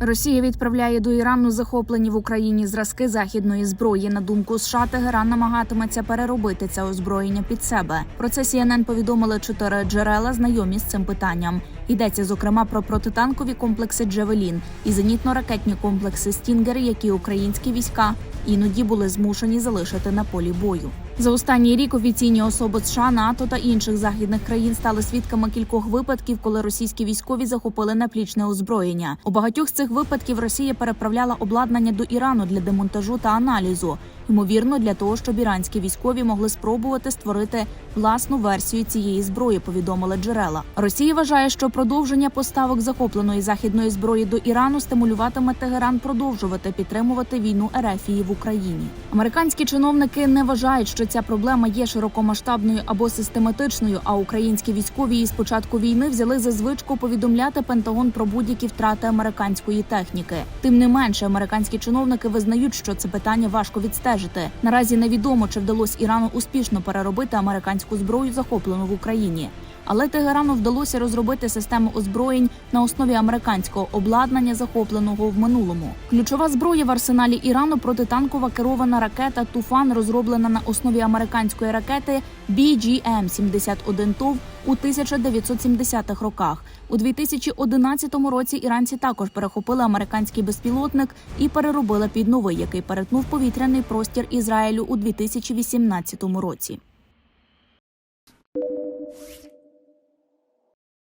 Росія відправляє до Ірану захоплені в Україні зразки західної зброї. На думку США, Тегеран намагатиметься переробити це озброєння під себе. Про це CNN повідомили чотири джерела, знайомі з цим питанням. Йдеться зокрема про протитанкові комплекси Джевелін і зенітно-ракетні комплекси Стінгери, які українські війська іноді були змушені залишити на полі бою. За останній рік офіційні особи США, НАТО та інших західних країн стали свідками кількох випадків, коли російські військові захопили наплічне озброєння. У багатьох з цих випадків Росія переправляла обладнання до Ірану для демонтажу та аналізу. Ймовірно, для того, щоб іранські військові могли спробувати створити власну версію цієї зброї, повідомили джерела. Росія вважає, що продовження поставок захопленої західної зброї до Ірану стимулюватиме Тегеран продовжувати підтримувати війну Ерефії в Україні. Американські чиновники не вважають, що ця проблема є широкомасштабною або систематичною. А українські військові з початку війни взяли за звичку повідомляти Пентагон про будь-які втрати американської техніки. Тим не менше, американські чиновники визнають, що це питання важко відстежити. Наразі невідомо, чи вдалося Ірану успішно переробити американську зброю, захоплену в Україні. Але Тегерану вдалося розробити систему озброєнь на основі американського обладнання, захопленого в минулому. Ключова зброя в арсеналі Ірану протитанкова керована ракета Туфан, розроблена на основі американської ракети BGM-71 ТОВ у 1970-х роках. У 2011 році іранці також перехопили американський безпілотник і переробили під новий, який перетнув повітряний простір Ізраїлю у 2018 році.